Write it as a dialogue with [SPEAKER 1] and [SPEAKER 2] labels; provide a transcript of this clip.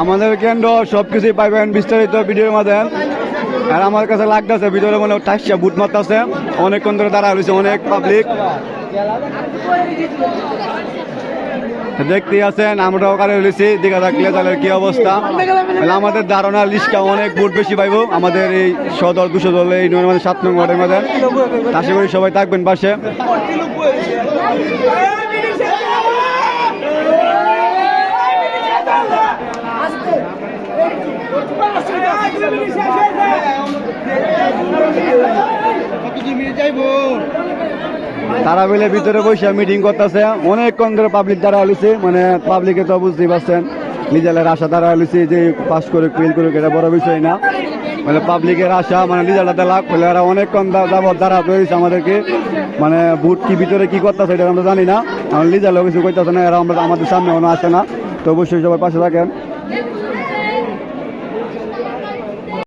[SPEAKER 1] আমাদের কেন্দ্র সব কিছুই পাইবেন বিস্তারিত ভিডিওর মধ্যে আর আমার কাছে লাগতেছে ভিতরে মনে টাইসা বুট মারতেছে। অনেকক্ষণ ধরে দাঁড়া হয়েছে অনেক পাবলিক দেখতে আছেন, আমরাও কারে হয়েছি দেখা থাকলে তাহলে কি অবস্থা। আমাদের ধারণা লিস্টটা অনেক বুট বেশি পাইব। আমাদের এই সদর দুশো দল, এই নয় মানে সাত নম্বর মধ্যে। আশা করি সবাই থাকবেন পাশে। তারা মিলে ভিতরে বসে মিটিং করতেছে। অনেকক্ষণ ধরে পাবলিক দ্বারা হলিছে মানে পাবলিকে তো বুঝতেই পারছেন লিজালের আশা দ্বারা হলিছে যে পাস করে ফেল করে এটা বড় বিষয় না। মানে পাবলিকের আশা মানে লিজালটা দেলাক ফলে এরা অনেকক্ষণ যাবৎ দ্বারা রয়েছে আমাদেরকে। মানে বুট কি ভিতরে কি করতেছে, এটা আমরা জানি না। আমার লিজালও কিছু করতেছে না, এরা আমরা আমাদের সামনে কোনো আসে না। তো অবশ্যই সবাই পাশে থাকেন।